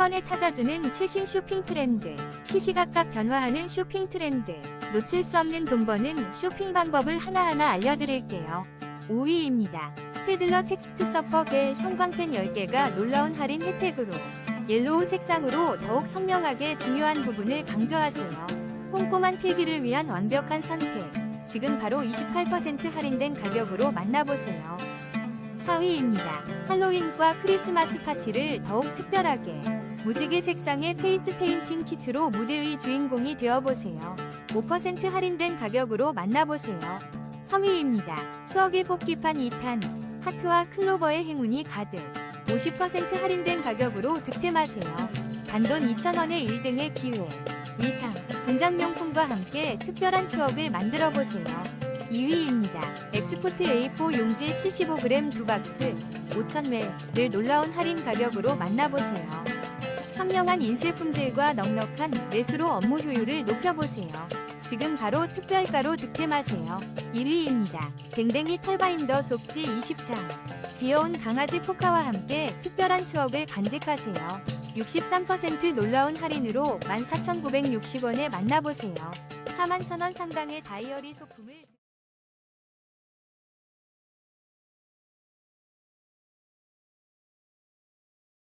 번에 찾아주는 최신 쇼핑 트렌드, 시시각각 변화하는 쇼핑 트렌드, 놓칠 수 없는 돈 버는 쇼핑 방법을 하나하나 알려드릴게요. 5위입니다. 스테들러 텍스트 서퍼겔 형광펜 10개가 놀라운 할인 혜택으로 옐로우 색상으로 더욱 선명하게 중요한 부분을 강조하세요. 꼼꼼한 필기를 위한 완벽한 선택. 지금 바로 28% 할인된 가격으로 만나보세요. 4위입니다. 할로윈과 크리스마스 파티를 더욱 특별하게 무지개 색상의 페이스 페인팅 키트로 무대 위 주인공이 되어보세요. 5% 할인된 가격으로 만나보세요. 3위입니다. 추억의 뽑기판 2탄 하트와 클로버의 행운이 가득 50% 할인된 가격으로 득템하세요. 단돈 2,000원의 1등의 기회 위상, 분장명품과 함께 특별한 추억을 만들어 보세요. 2위입니다. 엑스포트 A4 용지 75g 두 박스 5,000매를 놀라운 할인 가격으로 만나보세요. 선명한 인쇄 품질과 넉넉한 매수로 업무 효율을 높여보세요. 지금 바로 특별가로 득템하세요. 1위입니다. 댕댕이 털바인더 속지 20장. 귀여운 강아지 포카와 함께 특별한 추억을 간직하세요. 63% 놀라운 할인으로 14,960원에 만나보세요. 41,000원 상당의 다이어리 소품을